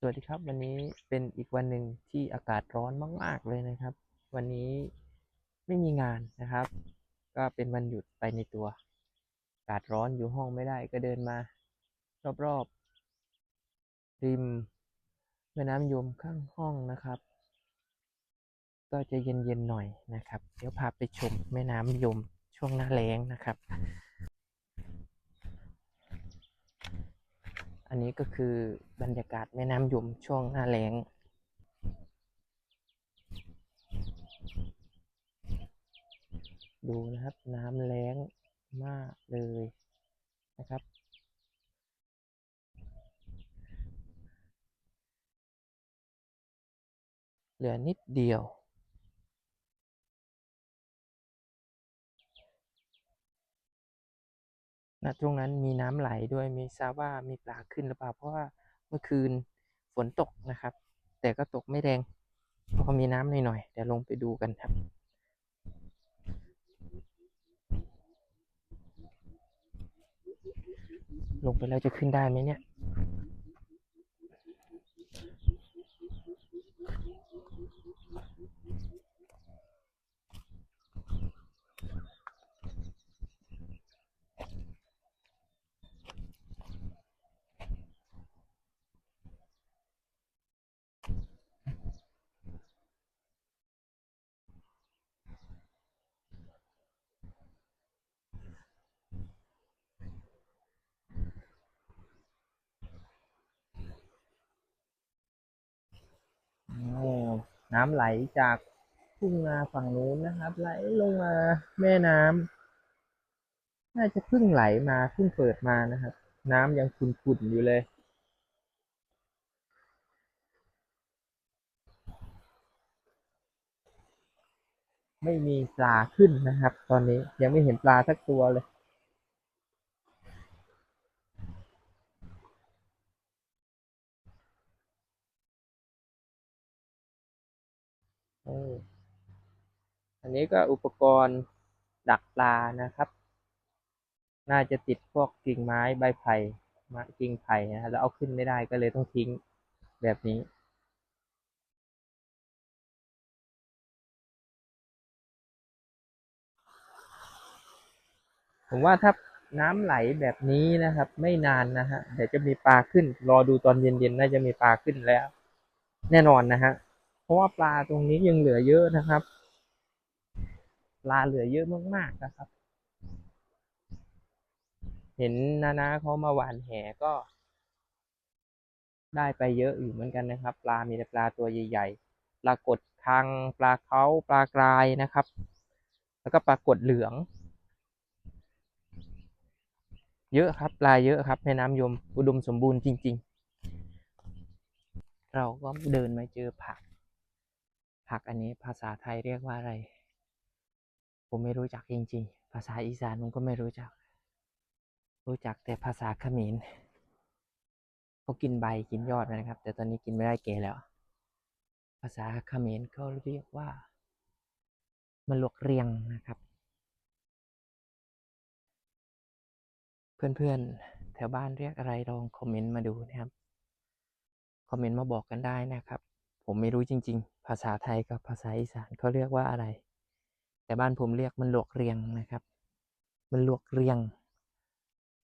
สวัสดีครับ วันนี้เป็นอีกวันหนึ่งที่อากาศร้อนมาก ๆ เลยนะครับ วันนี้ไม่มีงานนะครับ ก็เป็นวันหยุดไปในตัว อากาศร้อนอยู่ห้องไม่ได้ก็เดินมา รอบๆริมแม่น้ำยมข้างห้องนะครับ ก็จะเย็นๆหน่อยนะครับ เดี๋ยวพาไปชมแม่น้ำยมช่วงหน้าแล้งนะครับ อันนี้ก็คือบรรยากาศแม่น้ำยมช่วงหน้าแล้งดูนะครับน้ำแล้งมากเลยนะครับ เหลือนิดเดียว ณตรงนั้นมีน้ำไหลด้วยมีทราบว่ามีปลาขึ้นหรือเปล่า เพราะว่าเมื่อคืนฝนตกนะครับ แต่ก็ตกไม่แรงพอมีน้ำหน่อยๆเดี๋ยวลงไปดูกันครับลงไปแล้วจะขึ้นได้ไหมเนี่ย โอ้ น้ำไหลจากทุ่งนาฝั่งนู้นนะครับ ไหลลงมาแม่น้ำน่าจะเพิ่งไหลมาเพิ่งเปิดมานะครับ น้ำยังขุ่นๆอยู่เลยไม่มีปลาขึ้นนะครับ ตอนนี้ยังไม่เห็นปลาสักตัวเลย อันนี้ก็อุปกรณ์ดักปลานะครับ น่าจะติดพวกกิ่งไม้ใบไผ่ไม้กิ่งไผ่นะฮะแล้วเอาขึ้นไม่ได้ก็เลยต้องทิ้งแบบนี้ผมว่าถ้าน้ำไหลแบบนี้นะครับ ไม่นานนะฮะเดี๋ยวจะมีปลาขึ้น รอดูตอนเย็นๆน่าจะมีปลาขึ้นแล้ว แน่นอนนะฮะ เพราะว่าปลาตรงนี้ยังเหลือเยอะนะครับ ปลาเหลือเยอะมากๆนะครับ เห็นนานาเขามาหวานแหก็ ได้ไปเยอะอยู่เหมือนกันนะครับ ปลามีแต่ปลาตัวใหญ่ๆปลากดคังปลาเขาปลากรายนะครับ แล้วก็ปลากดเหลือง เยอะครับ ปลาเยอะครับแม่น้ำยมอุดมสมบูรณ์จริง ๆ เราก็เดินมาเจอผัก ผักอันนี้ภาษาไทยเรียกว่าอะไร ผมไม่รู้จักจริง ๆ ภาษาอีสานผมก็ไม่รู้จัก รู้จักแต่ภาษาเขมรเขากินใบกินยอดนะครับ แต่ตอนนี้กินไม่ได้แก่แล้ว ภาษาเขมรเขาเรียกว่ามันลวกเรียงนะครับ เพื่อนๆแถวบ้านเรียกอะไรลองคอมเมนต์มาดูนะครับ คอมเมนต์มาบอกกันได้นะครับ ผมไม่รู้จริง ๆ ภาษาไทยกับภาษาอีสานเขาเรียกว่าอะไร แต่บ้านผมเรียกมันลวกเรียงนะครับ มันลวกเรียง